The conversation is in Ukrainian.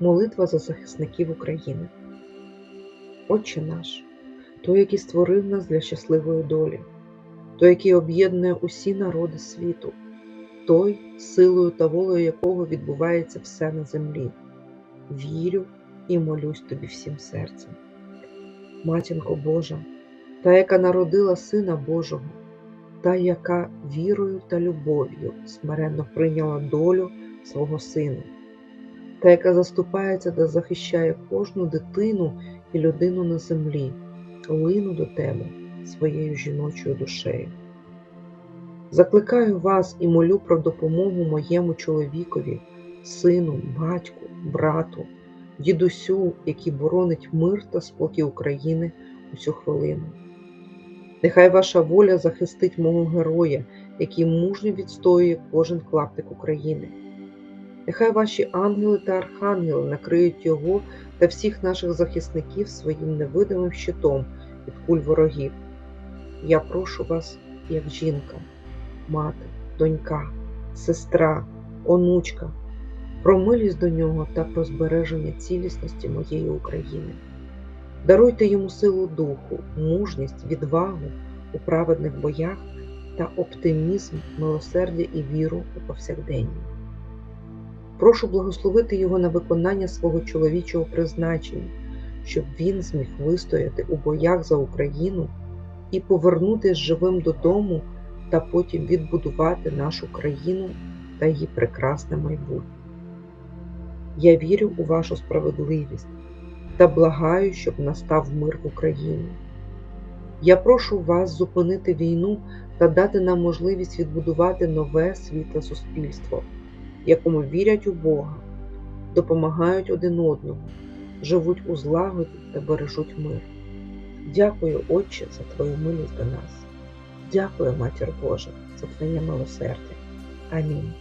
Молитва за захисників України. Отче наш, той, який створив нас для щасливої долі, той, який об'єднує усі народи світу, той, силою та волею якого відбувається все на землі. Вірю і молюсь тобі всім серцем. Матінко Божа, та, яка народила Сина Божого, та, яка вірою та любов'ю смиренно прийняла долю свого Сина, та, яка заступається та захищає кожну дитину і людину на землі, лину до тебе своєю жіночою душею. Закликаю вас і молю про допомогу моєму чоловікові, сину, батьку, брату, дідусю, який боронить мир та спокій України у цю хвилину. Нехай ваша воля захистить мого героя, який мужньо відстоює кожен клаптик України. Нехай ваші ангели та архангели накриють його та всіх наших захисників своїм невидимим щитом від куль ворогів. Я прошу вас, як жінка, мати, донька, сестра, онучка, про милість до нього та про збереження цілісності моєї України. Даруйте йому силу духу, мужність, відвагу у праведних боях та оптимізм, милосердя і віру у повсякденні. Прошу благословити його на виконання свого чоловічого призначення, щоб він зміг вистояти у боях за Україну і повернутися живим додому та потім відбудувати нашу країну та її прекрасне майбутнє. Я вірю у вашу справедливість та благаю, щоб настав мир в Україні. Я прошу вас зупинити війну та дати нам можливість відбудувати нове світле суспільство, якому вірять у Бога, допомагають один одному, живуть у злагоді та бережуть мир. Дякую, Отче, за Твою милість до нас. Дякую, Матір Божа, за Твоє милосердя. Амінь.